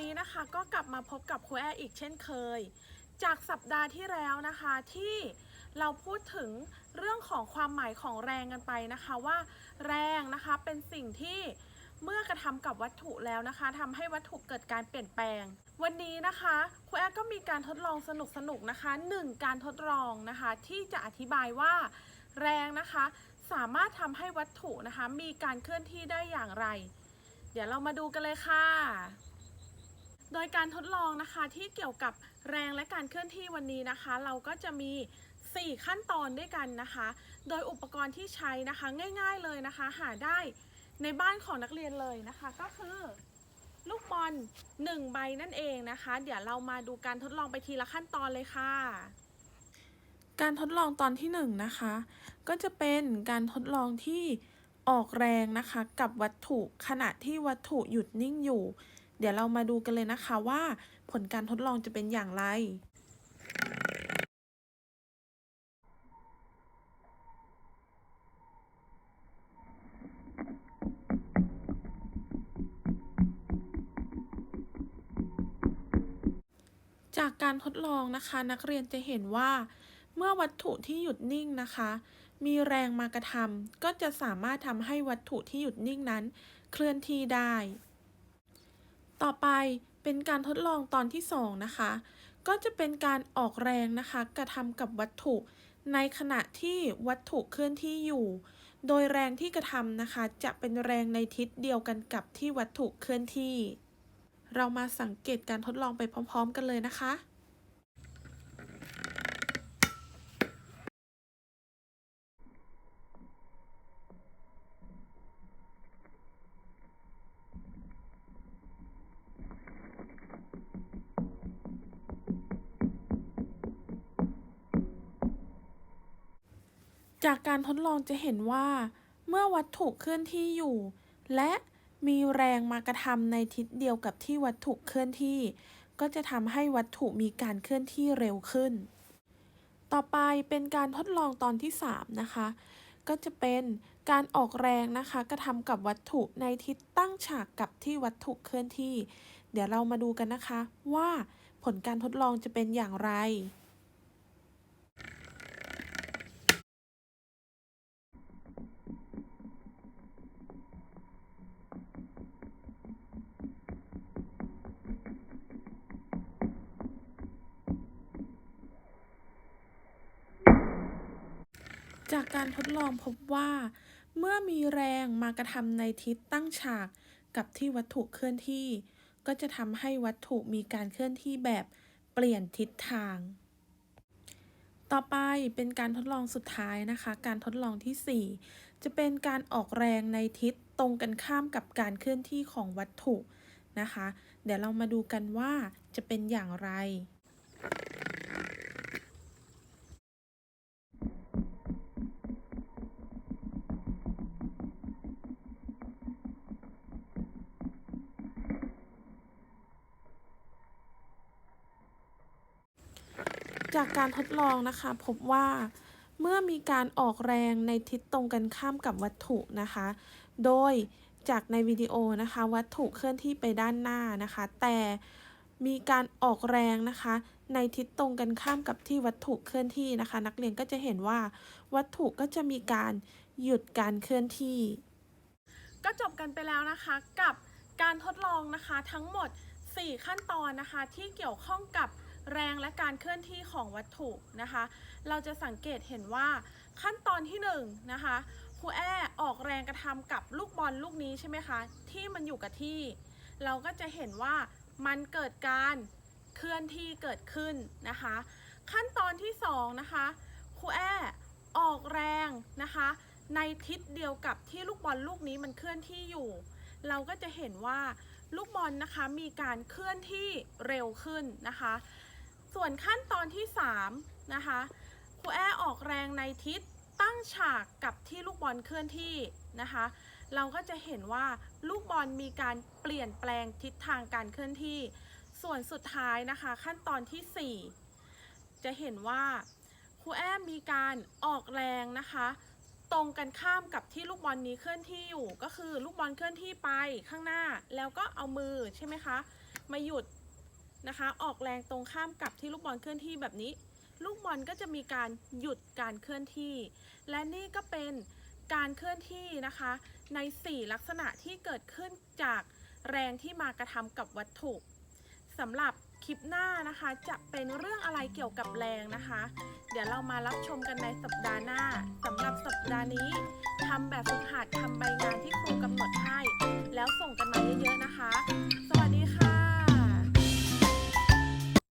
นี้นะคะก็กลับมาพบกับครูแอร์อีกเช่นเคย จากสัปดาห์ที่แล้วนะคะที่เราพูดถึงเรื่องของความหมายของแรงกันไปนะคะว่าแรงนะคะเป็นสิ่งที่เมื่อกระทำกับวัตถุแล้วนะคะทำให้วัตถุเกิดการเปลี่ยนแปลง วันนี้นะคะครูแอร์ก็มีการทดลองสนุกๆนะคะหนึ่งการทดลองนะคะ ที่จะอธิบายว่า แรงนะคะ สามารถทำให้วัตถุนะคะ มีการเคลื่อนที่ได้อย่างไร เดี๋ยวเรามาดูกันเลยค่ะ โดยการทดลองนะคะที่เกี่ยวกับแรงและการเคลื่อนที่วันนี้นะคะ เราก็จะมี 4 ขั้นตอนด้วยกันนะคะ โดยอุปกรณ์ที่ใช้นะคะง่ายๆเลยนะคะ หาได้ในบ้านของนักเรียนเลยนะคะ ก็คือ ลูกบอล1ใบนั่นเองนะคะ เดี๋ยวเรามาดูการทดลองไปทีละขั้นตอนเลยค่ะ การทดลองตอนที่1นะคะ ก็จะเป็นการทดลองที่ออกแรงนะคะ กับวัตถุขณะที่วัตถุหยุดนิ่งอยู่ เดี๋ยวเรามาดูกันเลยนะคะว่าผลการทดลองจะเป็นอย่างไรจากการทดลองนะคะนักเรียนจะเห็นว่า เมื่อวัตถุที่หยุดนิ่งนะคะ มีแรงมากระทำก็จะสามารถทำให้วัตถุที่หยุดนิ่งนั้น เคลื่อนที่ได้ ต่อไปเป็นการทดลองตอนที่สองนะคะ ก็จะเป็นการออกแรงนะคะกระทำกับวัตถุ ในขณะที่วัตถุเคลื่อนที่อยู่ โดยแรงที่กระทำนะคะ จะเป็นแรงในทิศเดียวกันกับที่วัตถุเคลื่อนที่ เรามาสังเกตการทดลองไปพร้อม ๆ กันเลยนะคะ จากการทดลองจะเห็นว่า เมื่อวัตถุเคลื่อนที่อยู่ และมีแรงมากระทำในทิศเดียวกับที่วัตถุเคลื่อนที่ ก็จะทำให้วัตถุมีการเคลื่อนที่เร็วขึ้น ต่อไปเป็นการทดลองตอนที่ 3 นะคะ ก็จะเป็นการออกแรงนะคะกระทำกับวัตถุในทิศตั้งฉากกับที่วัตถุเคลื่อนที่ เดี๋ยวเรามาดูกันนะคะว่าผลการทดลองจะเป็นอย่างไร จากการทดลองพบว่า เมื่อมีแรงมากระทำในทิศตั้งฉาก กับที่วัตถุเคลื่อนที่ ก็จะทำให้วัตถุมีการเคลื่อนที่แบบเปลี่ยนทิศทาง ต่อไปเป็นการทดลองสุดท้ายนะคะ การทดลองที่ 4 จะเป็นการออกแรงในทิศตรงกันข้ามกับการเคลื่อนที่ของวัตถุนะคะ เดี๋ยวเรามาดูกันว่าจะเป็นอย่างไร จากการทดลองนะคะพบว่าเมื่อมีการออกแรงในทิศตรงกันข้ามกับวัตถุนะคะ โดยจากในวิดีโอนะคะ วัตถุเคลื่อนที่ไปด้านหน้านะคะ แต่มีการออกแรงนะคะ ในทิศตรงกันข้ามกับที่วัตถุเคลื่อนที่นะคะ นักเรียนก็จะเห็นว่าวัตถุก็จะมีการหยุดการเคลื่อนที่ ก็จบกันไปแล้วนะคะกับการทดลองนะคะทั้งหมด 4 ขั้นตอนนะคะที่เกี่ยวข้องกับ แรงและการเคลื่อนที่ของวัตถุนะคะ เราจะสังเกตเห็นว่าขั้นตอนที่1นงนะคะครูแอออกแรงกระทำกับลูกบอลลูกนี้ใช่ไหมคะ ที่มันอยู่กับที่ เราก็จะเห็นว่ามันเกิดการเคลื่อนที่เกิดขึ้นนะคะ ขั้นตอนที่2นะคะครูแอออกแรงนะคะ ในทิศเดียวกับที่ลูกบอลลูกนี้มันเคลื่อนที่อยู่ เราก็จะเห็นว่าลูกบอลนะคะมีการเคลื่อนที่เร็วขึ้นนะคะ ส่วนขั้นตอนที่ 3 นะคะครูแอออกแรงในทิศตั้งฉากกับที่ลูกบอลเคลื่อนที่นะคะ เราก็จะเห็นว่าลูกบอลมีการเปลี่ยนแปลงทิศทางการเคลื่อนที่ ส่วนสุดท้ายนะคะขั้นตอนทีสี่4 จะเห็นว่าครูแอมมีการออกแรงนะคะ ตรงกันข้ามกับที่ลูกบอลนี้เคลื่อนที่อยู่ ก็คือลูกบอลเคลื่อนที่ไปข้างหน้า แล้วก็เอามือใช่ไหมคะมาหยุด นะคะ ออกแรงตรงข้ามกับที่ลูกบอลเคลื่อนที่แบบนี้ ลูกบอลก็จะมีการหยุดการเคลื่อนที่ และนี่ก็เป็นการเคลื่อนที่นะคะ ใน 4 ลักษณะที่เกิดขึ้นจากแรงที่มากระทำกับวัตถุสำหรับคลิปหน้านะคะจะเป็นเรื่องอะไรเกี่ยวกับแรงนะคะ เดี๋ยวเรามารับชมกันในสัปดาห์หน้าสำหรับสัปดาห์นี้ทำแบบฝึกหัดทำใบงานที่ครูกำหนดให้